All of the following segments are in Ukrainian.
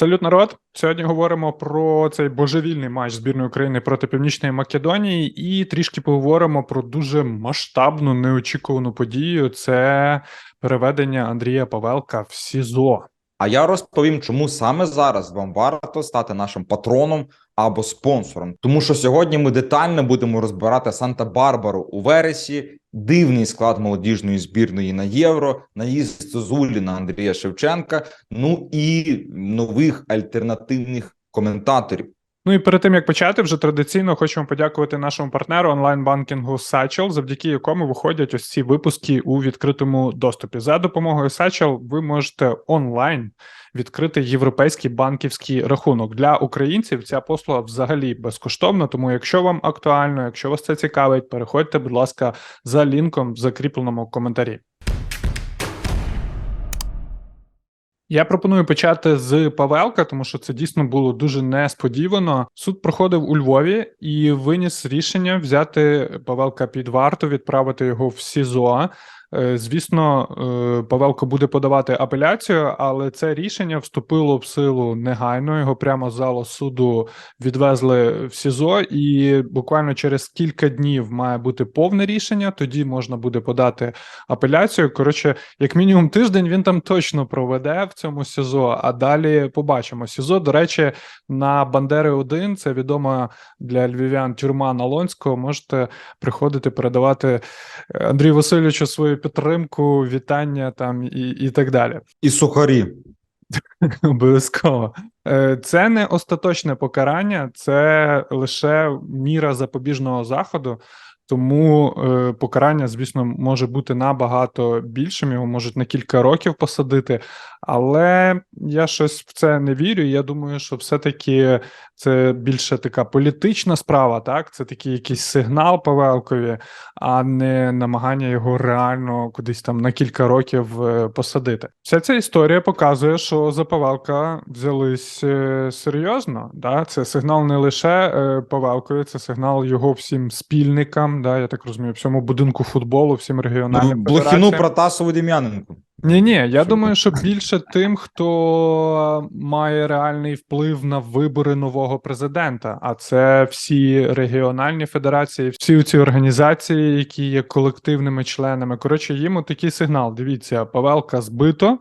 Салют, народ. Сьогодні говоримо про цей божевільний матч збірної України проти Північної Македонії, і трішки поговоримо про дуже масштабну неочікувану подію. Це переведення Андрія Павелка в СІЗО. А я розповім, чому саме зараз вам варто стати нашим патроном або спонсором. Тому що сьогодні ми детально будемо розбирати Санта-Барбару у вересі, дивний склад молодіжної збірної на євро, наїзд Зозулі на Андрія Шевченка. Ну і нових альтернативних коментаторів. Ну і перед тим як почати, вже традиційно хочемо подякувати нашому партнеру онлайн-банкінгу Satchel, завдяки якому виходять ось ці випуски у відкритому доступі. За допомогою Satchel ви можете онлайн відкрити європейський банківський рахунок для українців. Ця послуга взагалі безкоштовна. Тому, якщо вам актуально, якщо вас це цікавить, переходьте, будь ласка, за лінком в закріпленому коментарі. Я пропоную почати з Павелка, тому що це дійсно було дуже несподівано. Суд проходив у Львові і виніс рішення взяти Павелка під варту, відправити його в СІЗО. Е, Звісно, е, Павелко буде подавати апеляцію, але це рішення вступило в силу негайно. Його прямо з залу суду відвезли в СІЗО, і буквально через кілька днів має бути повне рішення. Тоді можна буде подати апеляцію. Коротше, як мінімум тиждень він там точно проведе в цьому СІЗО. А далі побачимо. СІЗО, до речі, на Бандери 1 це відома для львів'ян тюрма Налонського. Можете приходити передавати Андрію Васильовичу свою підтримку, вітання там і, і так далі. І сухарі. Обов'язково. Е, Це не остаточне покарання, це лише міра запобіжного заходу. Тому е, покарання, звісно, може бути набагато більшим. Його можуть на кілька років посадити, але я щось в це не вірю. Я думаю, що все-таки це більше така політична справа, так? Це такий якийсь сигнал Павелкові, а не намагання його реально кудись там на кілька років е, посадити. Вся ця історія показує, що за Павелка взялись е, серйозно. Да? Це сигнал не лише е, Павелкові, це сигнал його всім спільникам. Да? Я так розумію, всьому будинку футболу, всім регіональним Блохіну. Протасову Дем'яненку. Ні, ні, я думаю, що більше тим, хто має реальний вплив на вибори нового президента. А це всі регіональні федерації, всі ці організації, які є колективними членами. Коротше, їм такий сигнал. Дивіться, Павелка збито.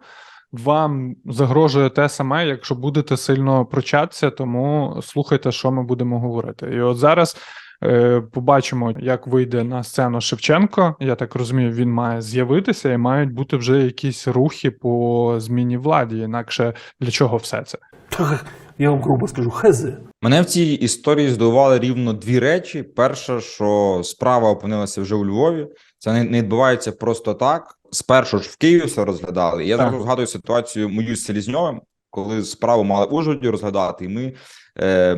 Вам загрожує те саме, якщо будете сильно пручатися, тому слухайте, що ми будемо говорити. І от зараз Побачимо, як вийде на сцену Шевченко. Я так розумію, він має з'явитися і мають бути вже якісь рухи по зміні владі. Інакше для чого все це? Так, я вам грубо скажу, хезе. Мене в цій історії здивували рівно дві речі: перше, що справа опинилася вже у Львові. Це не, не відбувається просто так. Спершу ж в Києві все розглядали. Я Так. зараз згадую ситуацію мою з Селізньовим, коли справу мали в Ужгороді розглядати, і ми е,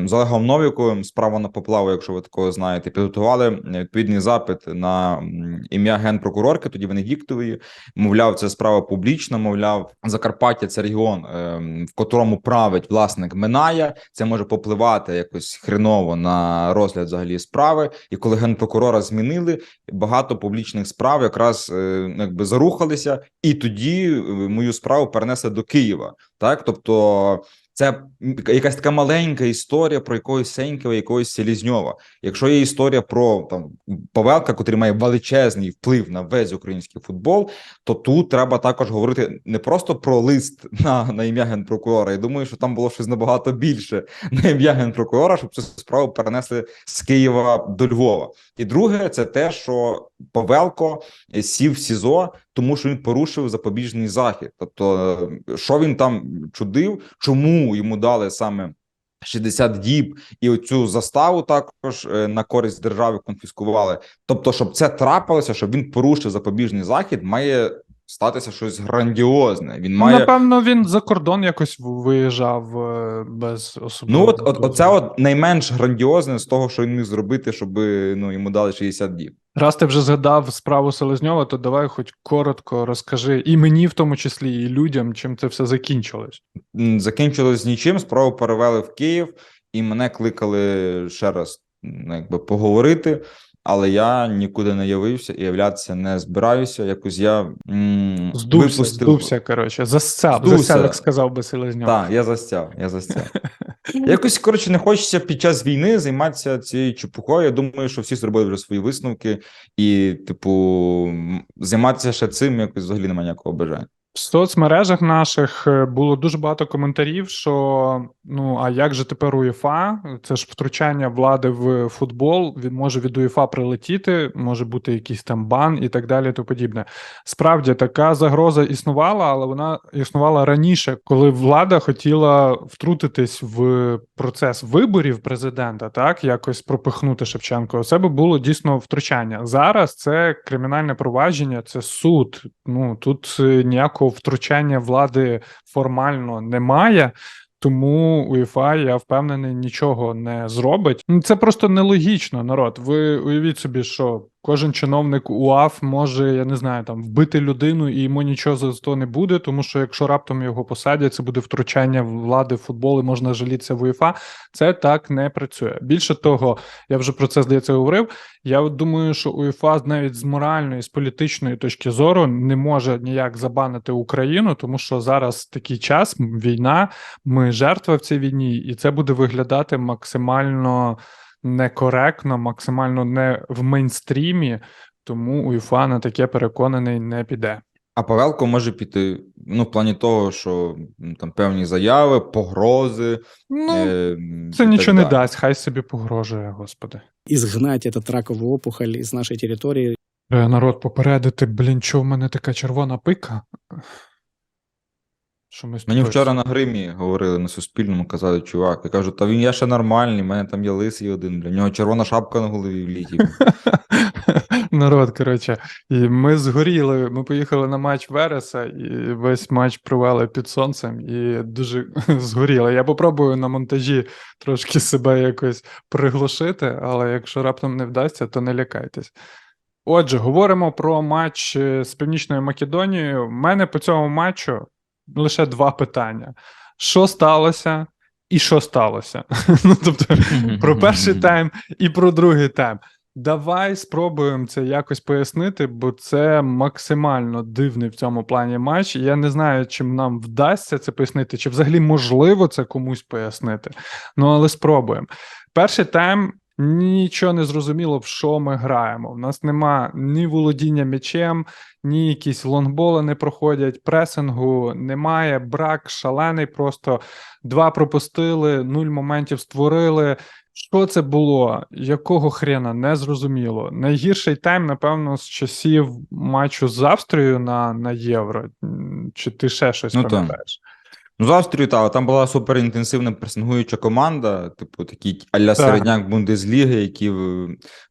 з Олегом Новіковим справа на поплаву, якщо ви такого знаєте, підготували е, відповідний запит на ім'я генпрокурорки, тоді Венедіктової. Мовляв, це справа публічна. Мовляв, Закарпаття це регіон, е, в котрому править власник Минає. Це може попливати якось хреново на розгляд взагалі справи. І коли генпрокурора змінили, багато публічних справ якраз е, якби зарухалися, і тоді е, мою справу перенесли до Києва. Так, тобто. Це якась така маленька історія про якогось Сенькова, якогось Селізньова. Якщо є історія про там Павелка, котрий має величезний вплив на весь український футбол, то тут треба також говорити не просто про лист на, на ім'я генпрокурора. Я думаю, що там було щось набагато більше на ім'я генпрокурора, щоб цю справу перенесли з Києва до Львова. І друге, це те, що Павелко сів в СІЗО, тому що він порушив запобіжний захід. Тобто, е, що він там чудив, чому йому дали саме 60 діб і оцю заставу також е, на користь держави конфіскували. Тобто, щоб це трапилося, щоб він порушив запобіжний захід, має статися щось грандіозне. Він має Напевно, він за кордон якось виїжджав е, без особливого. Ну, от, от оце от найменш грандіозне з того, що він міг зробити, щоб ну йому дали 60 діб. Раз ти вже згадав справу Селезньова, то давай хоч коротко розкажи і мені, в тому числі, і людям, чим це все закінчилось. Закінчилось нічим. Справу перевели в Київ, і мене кликали ще раз, ну, якби поговорити. Але я нікуди не явився і являтися не збираюся. Якось я м, Здувся, випустив- здувся, коротше. Засцяв, Здувся. засцяв, як сказав би Селезньов. Так, я застяв, я застяв. Якось коротше не хочеться під час війни займатися цією чепухою. Я думаю, що всі зробили вже свої висновки, і, типу, займатися ще цим якось взагалі немає ніякого бажання. В соцмережах наших е, було дуже багато коментарів, що ну а як же тепер УЄФА? Це ж втручання влади в футбол. Він може від УЄФА прилетіти, може бути якийсь там бан і так далі. То подібне. Справді така загроза існувала, але вона існувала раніше, коли влада хотіла втрутитись в процес виборів президента, так якось пропихнути Шевченко. Це би було дійсно втручання. Зараз це кримінальне провадження, це суд. Ну тут е, ніякого втручання влади формально немає. Тому УЄФА, я впевнений, нічого не зробить. Ну, Це просто нелогічно, народ. Ви уявіть собі, що кожен чиновник УАФ може, я не знаю, там вбити людину, і йому нічого за то не буде, тому що якщо раптом його посадять, це буде втручання влади в футбол і можна жалітися в УЄФА. Це так не працює. Більше того, я вже про це здається говорив. Я думаю, що УЄФА навіть з моральної, з політичної точки зору не може ніяк забанити Україну, тому що зараз такий час, війна, ми жертва в цій війні, і це буде виглядати максимально некоректно, максимально не в мейнстрімі. Тому УЄФА на таке переконаний не піде. А Павелко може піти ну, в плані того, що там певні заяви, погрози. Ну е, це нічого не дасть, хай собі погрожує, господи. изгнать этот раковую опухоль из нашей территории. Е, Народ попередити, блін, що в мене така червона пика. Що ми Мені вчора на гримі говорили на Суспільному, казали, чувак, я кажу, та він я ще нормальний, в мене там є лисий один, бля, в нього червона шапка на голові в літі. Народ, коротше, і ми згоріли. Ми поїхали на матч Вереса, і весь матч провели під сонцем, і дуже згоріли. Я попробую на монтажі трошки себе якось приглушити, але якщо раптом не вдасться, то не лякайтесь. Отже, говоримо про матч е, з Північною Македонією. У мене по цьому матчу лише два питання: що сталося, і що сталося? Ну, тобто, про перший тайм і про другий тайм. Давай спробуємо це якось пояснити, бо це максимально дивний в цьому плані матч. Я не знаю, чим нам вдасться це пояснити, чи взагалі можливо це комусь пояснити. Ну але спробуємо. Перший тайм нічого не зрозуміло, в що ми граємо. У нас нема ні володіння м'ячем, ні якісь лонгболи не проходять, пресингу немає, брак шалений. Просто два пропустили, нуль моментів створили. Що це було? Якого хрена? Не зрозуміло. Найгірший тайм, напевно, з часів матчу з Австрією на, на Євро. Чи ти ще щось Ну, пам'ятаєш? Ну, з Австрією, та, там була суперінтенсивна пресингуюча команда, типу такий а-ля середняк Бундесліги, який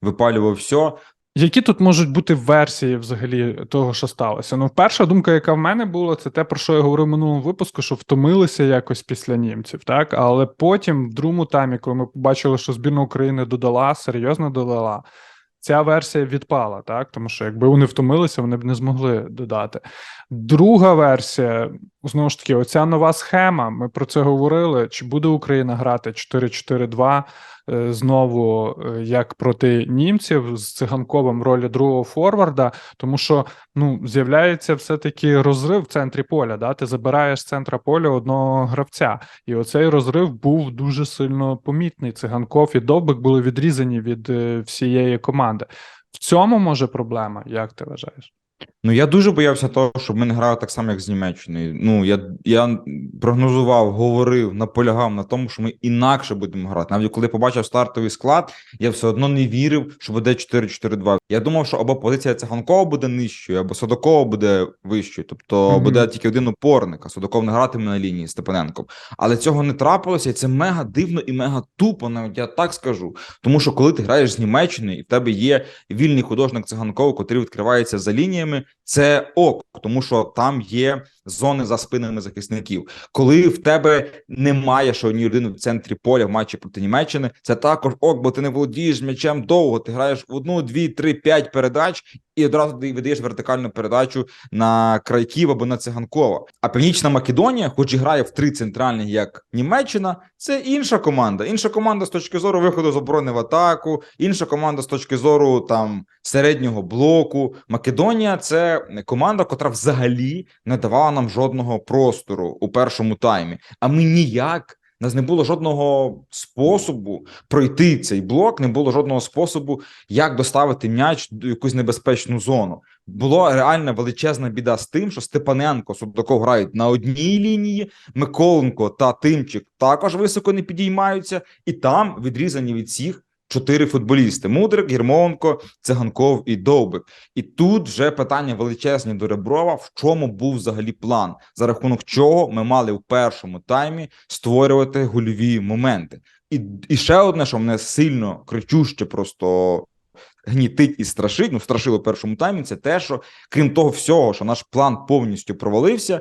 випалював все. Які тут можуть бути версії взагалі того, що сталося? Ну, перша думка, яка в мене була, це те, про що я говорив в минулому випуску, що втомилися якось після німців, так? Але потім, в другому таймі, коли ми побачили, що збірна України додала, серйозно додала, ця версія відпала, так? Тому що якби вони втомилися, вони б не змогли додати. Друга версія, знову ж таки, оця нова схема. Ми про це говорили. Чи буде Україна грати 4-4-2 е, знову е, як проти німців з циганковим ролі другого форварда? Тому що ну з'являється все-таки розрив в центрі поля. Да? Ти забираєш з центра поля одного гравця, і оцей розрив був дуже сильно помітний. Циганков і Довбик були відрізані від е, всієї команди. В цьому може проблема, як ти вважаєш? Ну, я дуже боявся того, щоб ми не грали так само, як з Німеччиною. Ну, я, я прогнозував, говорив, наполягав на тому, що ми інакше будемо грати. Навіть коли побачив стартовий склад, я все одно не вірив, що буде 4-4-2. Я думав, що або позиція Циганкова буде нижчою, або Садокова буде вищою. Тобто Мгм. буде тільки один опорник, а Садоков не гратиме на лінії з Степаненком. Але цього не трапилося, і це мега дивно і мега тупо, навіть я так скажу. Тому що коли ти граєш з Німеччиною, і в тебе є вільний художник циганков, котрий відкривається за лініями спинами, це ок, тому що там є зони за спинами захисників. Коли в тебе немає ще однієї людини в центрі поля в матчі проти Німеччини, це також ок, бо ти не володієш м'ячем довго. Ти граєш в одну, дві, три, п'ять передач і одразу ти видаєш вертикальну передачу на крайків або на циганкова. А Північна Македонія, хоч і грає в три центральних, як Німеччина, це інша команда. Інша команда з точки зору виходу з оборони в атаку, інша команда з точки зору там середнього блоку. Македонія це команда, котра взагалі не давала нам жодного простору у першому таймі. А ми ніяк. У нас не було жодного способу пройти цей блок, не було жодного способу, як доставити м'яч до якусь небезпечну зону. Була реальна величезна біда з тим, що Степаненко Судаков грають на одній лінії, Миколенко та Тимчик також високо не підіймаються, і там відрізані від всіх чотири футболісти: Мудрик, Єрмоленко, Циганков і Довбик. І тут вже питання величезні до Реброва: в чому був взагалі план, за рахунок чого ми мали в першому таймі створювати гольові моменти. І, і ще одне, що мене сильно кричуще просто гнітить і страшить, ну страшило в першому таймі, це те, що крім того всього, що наш план повністю провалився,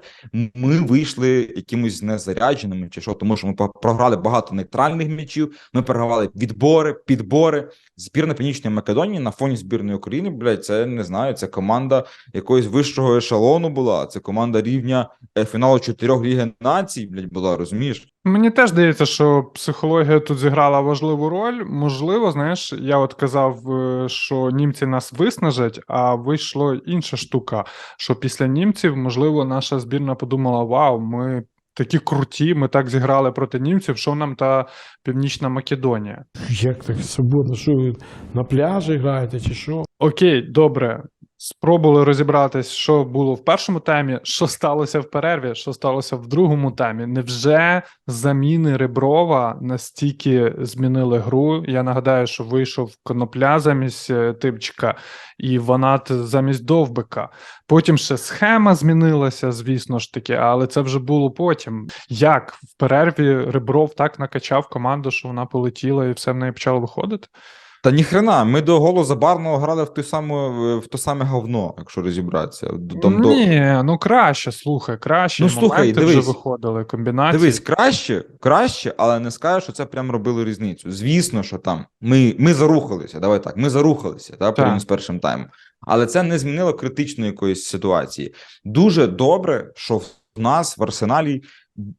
ми вийшли якимось незарядженими чи що, тому що ми програли багато нейтральних м'ячів, ми програвали відбори, підбори. Збірна Північної Македонії на фоні збірної України, блядь, це не знаю, це команда якогось вищого ешелону була, це команда рівня фіналу чотирьох Ліги Націй, блядь, була, розумієш? Мені теж здається, що психологія тут зіграла важливу роль. Можливо, знаєш, я от казав, е, що німці нас виснажать, а вийшла інша штука. Що після німців, можливо, наша збірна подумала: Вау, ми такі круті, ми так зіграли проти німців, що нам та Північна Македонія. Як так субота? Що ви на пляжі граєте чи що? Окей, добре. Спробували розібратись, що було в першому таймі, що сталося в перерві, що сталося в другому таймі. Невже заміни Реброва настільки змінили гру? Я нагадаю, що вийшов конопля замість е, Тимчика і Ванат замість Довбика. Потім ще схема змінилася, звісно ж таки, але це вже було потім. Як в перерві Ребров так накачав команду, що вона полетіла і все в неї почало виходити? Та ніхрена, ми до голу Забарного грали в ту саму в то саме говно, якщо розібратися. Там до ну краще, слухай, краще. Ну, слухай, моменти вже виходили, комбінації. Дивись, краще, краще, але не скажу, що це прям робило різницю. Звісно, що там ми, ми зарухалися. Давай так, ми зарухалися та порівняно з першим таймом. Але це не змінило критичної якоїсь ситуації. Дуже добре, що в нас в арсеналі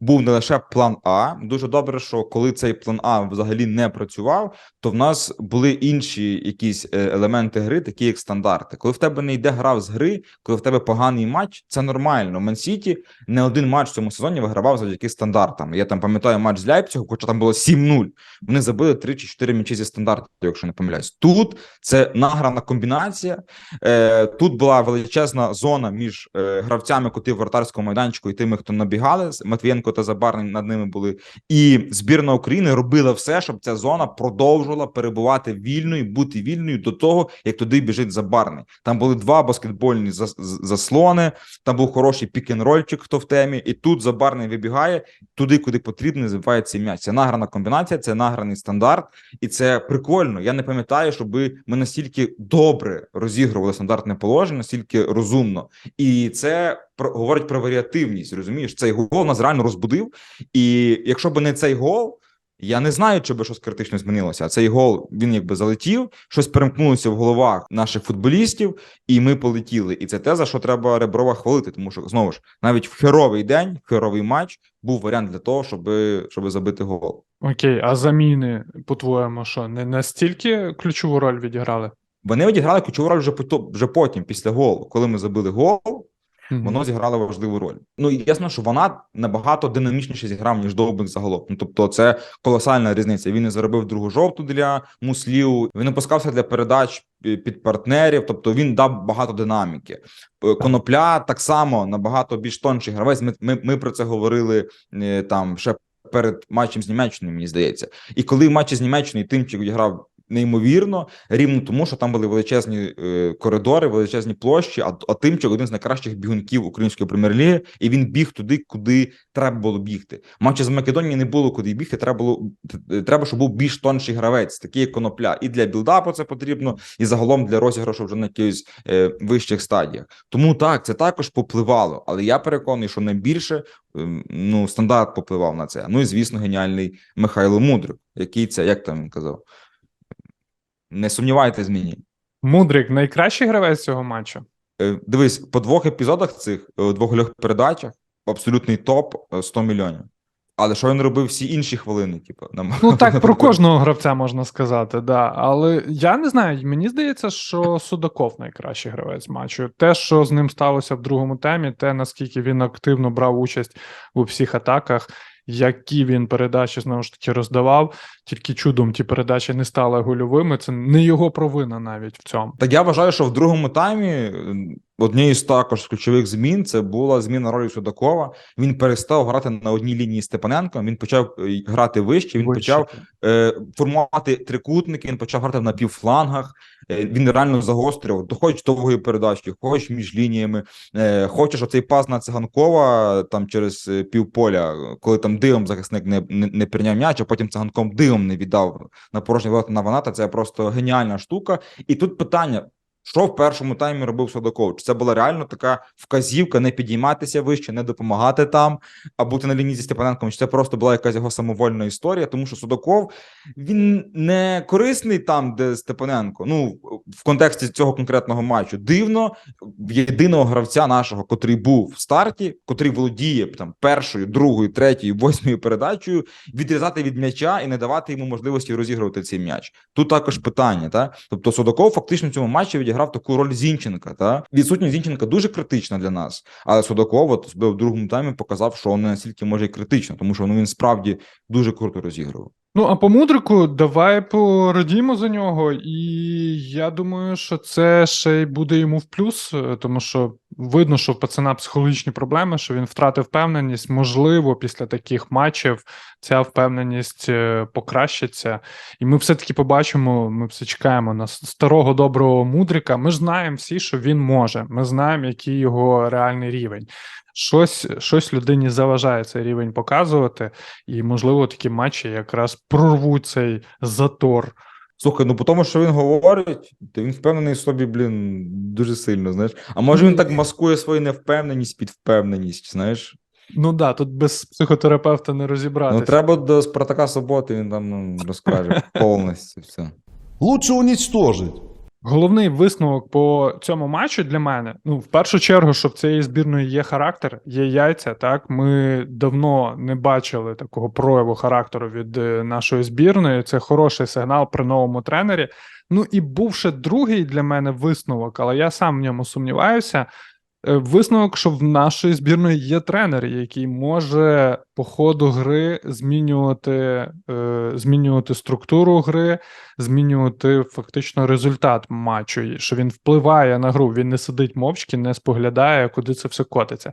був не лише план А. Дуже добре, що коли цей план А взагалі не працював, то в нас були інші якісь е, елементи гри, такі як стандарти. Коли в тебе не йде гра з гри, коли в тебе поганий матч, це нормально. Мансіті не один матч в цьому сезоні вигравав завдяки стандартам. Я там пам'ятаю матч з Ляйпцігом, хоча там було 7-0. Вони забили 3 чи 4 м'ячі зі стандарту, якщо не помиляюсь. Тут це награна комбінація. Е, тут була величезна зона між е, гравцями, коти в вратарському майданчику і тими, хто набігали. Матвієнко та Забарний над ними були. І збірна України робила все, щоб ця зона продовжувала перебувати вільною, бути вільною до того, як туди біжить Забарний. Там були два баскетбольні заслони. Там був хороший пік-н-рольчик, хто в темі, і тут Забарний вибігає туди, куди потрібно, забиває цей м'яч. Це награна комбінація, це награний стандарт, і це прикольно. Я не пам'ятаю, щоб ми настільки добре розігрували стандартне положення, настільки розумно, і це про говорить про варіативність. Розумієш, цей гол нас реально розбудив. І якщо б не цей гол. Я не знаю, чи би щось критично змінилося. А цей гол він якби залетів, щось перемкнулося в головах наших футболістів, і ми полетіли. І це те, за що треба Реброва хвалити. Тому що знову ж навіть в херовий день, в херовий матч був варіант для того, щоб, щоб забити гол. Окей, а заміни, по-твоєму, що не настільки ключову роль відіграли? Вони відіграли ключову роль вже пото- вже потім, після голу. Коли ми забили гол, Мгм. воно зіграло важливу роль. Ну і ясно, що вона набагато динамічніше зіграв, ніж Довбик загалом. Ну тобто, це колосальна різниця. Він не заробив другу жовту для муслів. Він опускався для передач е, під партнерів. Тобто він дав багато динаміки. Е, Конопля так само набагато більш тонший гравець. Ми, ми, ми про це говорили е, там ще перед матчем з Німеччиною, мені здається. І коли в матчі з Німеччиною Тимчик відіграв неймовірно, рівно тому, що там були величезні е, коридори, величезні площі. А, а Тимчик один з найкращих бігунків української прем'єр-ліги, і він біг туди, куди треба було бігти. Матчі з Македонії не було куди бігти. Треба було треба, щоб був більш тонший гравець, такий як конопля. І для білдапу це потрібно, і загалом для розіграшу вже на якихось е, вищих стадіях. Тому так, це також попливало. Але я переконаний, що найбільше ем, ну стандарт попливав на це. Ну і звісно, геніальний Михайло Мудрик, який це як там він казав. Не сумнівайтесь мені. Мудрик найкращий гравець цього матчу. Е, Дивись, по двох епізодах цих е, двох передачах абсолютний топ е, 100 мільйонів. Але що він робив всі інші хвилини? Типу, нам Ну так про кожного гравця можна сказати, да. Але я не знаю. Мені здається, що Судаков найкращий гравець матчу. Те, що з ним сталося в другому темі, те наскільки він активно брав участь у всіх атаках, які він передачі знову ж таки роздавав. Тільки чудом ті передачі не стали гольовими. Це не його провина навіть в цьому. Так я вважаю, що в другому таймі однією з також ключових змін це була зміна ролі Судакова. Він перестав грати на одній лінії з Степаненком. Він почав е, грати вище. Він Вище. почав е, формувати трикутники. Він почав грати на півфлангах. Е, він реально загострював. То хоч довгою передачею, хоч між лініями. Е, хочеш оцей пас на циганкова там через е, півполя, коли там дивом захисник не, не, не прийняв м'яч, а потім циганком дивом не віддав на порожній ворота на Ваната. Це просто геніальна штука. І тут питання: що в першому таймі робив Судаков? Чи це була реально така вказівка не підійматися вище, не допомагати там, а бути на лінії зі Степаненком? Чи це просто була якась його самовольна історія? Тому що Судаков він не корисний там, де Степаненко. Ну в контексті цього конкретного матчу. Дивно єдиного гравця нашого, котрий був в старті, котрий володіє там першою, другою, третьою, восьмою передачею, відрізати від м'яча і не давати йому можливості розігрувати цей м'яч. Тут також питання, та тобто Судаков фактично в цьому матчі відіграв таку роль Зінченка. Та відсутність Зінченка дуже критична для нас. Але Судаков, от в другому таймі, показав, що не настільки може і критично, тому що ну він справді дуже круто розігрував. Ну, а по мудрику, давай порадімо за нього, і я думаю, що це ще й буде йому в плюс, е, тому що видно, що в пацана психологічні проблеми, що він втратив впевненість. Можливо, після таких матчів ця впевненість е, покращиться. І ми все-таки побачимо, ми все чекаємо на старого доброго мудрика. Ми знаємо всі, що він може. Ми знаємо, який його реальний рівень. Щось, щось людині заважає цей рівень показувати, і, можливо, такі матчі якраз прорвуть цей затор. Слухай, ну по тому, що він говорить, то він впевнений в собі, блін, дуже сильно, знаєш. А може він так маскує свою невпевненість під впевненість, знаєш? Ну да, тут без психотерапевта не розібратися. Ну треба до Спартака Суботи, він там ну, розкаже повністю все. Лучше уничтожить. Головний висновок по цьому матчу для мене, ну, в першу чергу, що в цієї збірної є характер, є яйця. Так, ми давно не бачили такого прояву характеру від е, нашої збірної. Це хороший сигнал при новому тренері. Ну і був ще другий для мене висновок, але я сам в ньому сумніваюся. Е, Висновок, що в нашої збірної є тренер, який може по ходу гри змінювати, е, змінювати структуру гри, змінювати фактично результат матчу, що він впливає на гру. Він не сидить мовчки, не споглядає, куди це все котиться.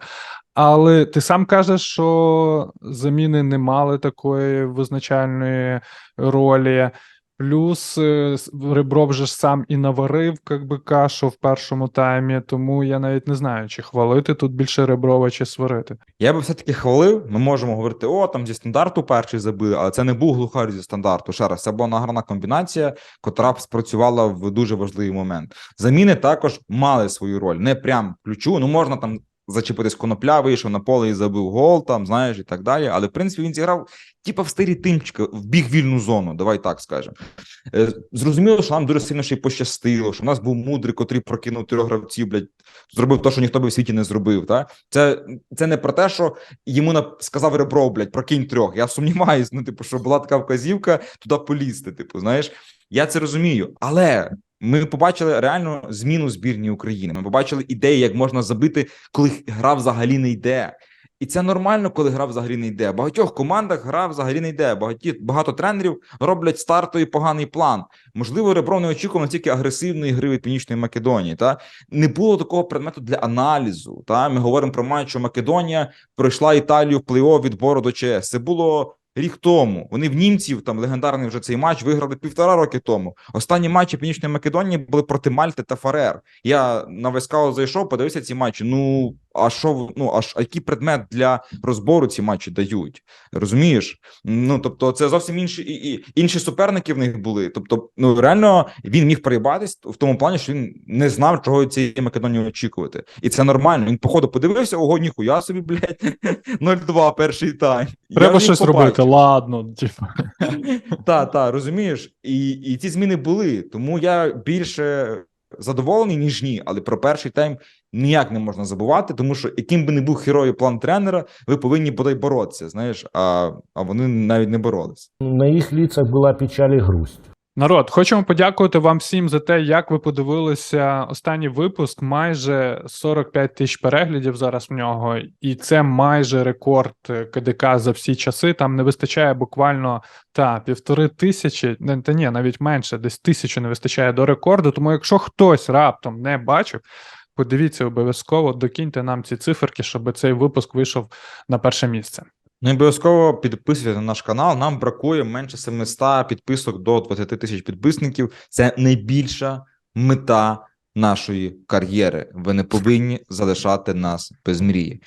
Але ти сам кажеш, що заміни не мали такої визначальної ролі. Плюс е, с- Ребров же сам і наварив як би, кашу в першому таймі, тому я навіть не знаю, чи хвалити тут більше Реброва, чи сварити. Я би все-таки хвалив. Ми можемо говорити: о, там зі стандарту перший забили, але це не був глухар зі стандарту. Ще раз, це була награна комбінація, котра б спрацювала в дуже важливий момент. Заміни також мали свою роль, не прям ключу. Ну можна там зачепитись конопля, вийшов на поле і забив гол, там знаєш, і так далі. Але в принципі він зіграв типа в стилі тимчика, в біг вільну зону. Давай так скажемо. Е, Зрозуміло, що нам дуже сильно ще й пощастило, що в нас був мудрий, котрий прокинув трьох гравців, блядь, зробив те, що ніхто би в світі не зробив. Та? Це, це не про те, що йому сказав Ребров, блядь, прокинь трьох. Я сумніваюсь, ну, типу, що була така вказівка туди полізти. Типу, знаєш, я це розумію, але. Ми побачили реальну зміну збірні України. Ми побачили ідеї, як можна забити, коли гра взагалі не йде. І це нормально, коли гра взагалі не йде. В багатьох командах гра взагалі не йде. Багаті, багато тренерів роблять стартовий поганий план. Можливо, Ребров не очікував настільки агресивної гри від Північної Македонії. Та не було такого предмету для аналізу. Та ми говоримо про матч, що Македонія пройшла Італію в плей-офф відбору до ЧС. Це було рік тому. Вони в німців там легендарний вже цей матч виграли півтора роки тому. Останні матчі Північної Македонії були проти Мальти та Фарер. Я на Вескау зайшов, подивився ці матчі. Ну а що ну а, ж- а який предмет для розбору ці матчі дають? Розумієш? Ну тобто, це зовсім інші і, і інші суперники в них були. Тобто, ну реально він міг проїбатись в тому плані, що він не знав, чого цієї Македонії очікувати, і це нормально. Він походу подивився, ого, ніхуя собі, блядь, 0-2 перший тайм. Треба щось побачив. робити, ладно. Типу. Та, та, розумієш, і, і ці зміни були. Тому я більше задоволений, ніж ні. Але про перший тайм ніяк не можна забувати, тому що яким би не був херою план тренера, ви повинні бодай боротися. Знаєш, а, а вони навіть не боролись. На їх ліцах була печаль і грусть. Народ, хочемо подякувати вам всім за те, як ви подивилися останній випуск. Майже 45 тисяч переглядів зараз в нього, і це майже рекорд КДК за всі часи. Там не вистачає буквально та півтори тисячі, не та ні, навіть менше, десь тисячу не вистачає до рекорду. Тому, якщо хтось раптом не бачив, подивіться обов'язково, докиньте нам ці циферки, щоб цей випуск вийшов на перше місце. Не обов'язково підписуйтесь на наш канал. Нам бракує менше 700 підписок до 20 тисяч підписників. Це найбільша мета нашої кар'єри. Ви не повинні залишати нас без мрії.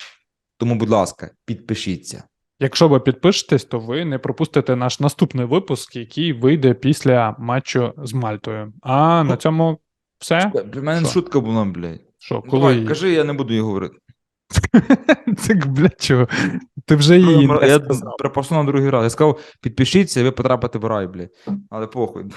Тому, будь ласка, підпишіться. Якщо ви підпишетесь, то ви не пропустите наш наступний випуск, який вийде після матчу з Мальтою. А на цьому все. Для мене Що? шутка була, блядь. Що, Ну, коли Давай, кажи, я не буду її говорити. Це блядь, чого? Ти вже її не я сказав. на другий раз. Я сказав, підпишіться, і ви потрапите в рай, блядь. Але похуй.